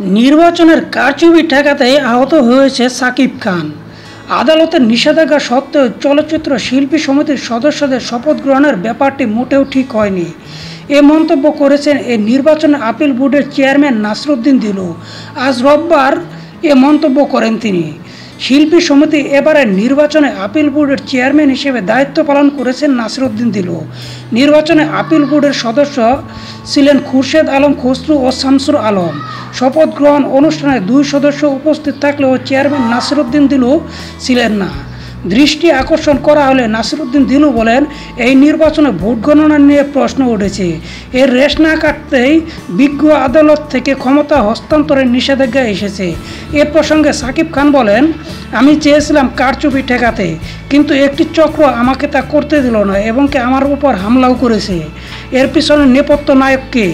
নির্বাচনের কারচুপি ঠেকাতে আহত হয়েছে সাকিব খান। আদালতের নিষেধাজ্ঞা সত্ত্বেও চলচ্চিত্র শিল্পী সমিতির সদস্যদের শপথ গ্রহণের ব্যাপারটি মোটেও ঠিক হয়নি। এ মন্তব্য করেছেন এই নির্বাচন আপিল বোর্ডের চেয়ারম্যান নাসরুদ্দিন দিলু। আজ রোববার এ মন্তব্য করেন তিনি। শিল্পী সমিতি এবারে নির্বাচনে আপিল বোর্ডের চেয়ারম্যান হিসেবে দায়িত্ব পালন করেছেন নাসরুদ্দিন দিলু। নির্বাচনে আপিল বোর্ডের সদস্য ছিলেন খুরশেদ আলম খসরু ও শামসুর আলম। শপথ গ্রহণ অনুষ্ঠানে দুই সদস্য উপস্থিত থাকলেও চেয়ারম্যান নাসিরুদ্দিন দিলু ছিলেন না। দৃষ্টি আকর্ষণ করা হলে নাসিরুদ্দিন দিলু বলেন, এই নির্বাচনে ভোট গণনা নিয়ে প্রশ্ন উঠেছে। এর রেশ না কাটতেই বিজ্ঞ আদালত থেকে ক্ষমতা হস্তান্তরের নিষেধাজ্ঞা এসেছে। এ প্রসঙ্গে সাকিব খান বলেন, আমি চেয়েছিলাম কারচুপি ঠেকাতে, কিন্তু একটি চক্র আমাকে তা করতে দিল না এবং কি আমার উপর হামলাও করেছে। এর পিছনে নেপথ্য নায়ককে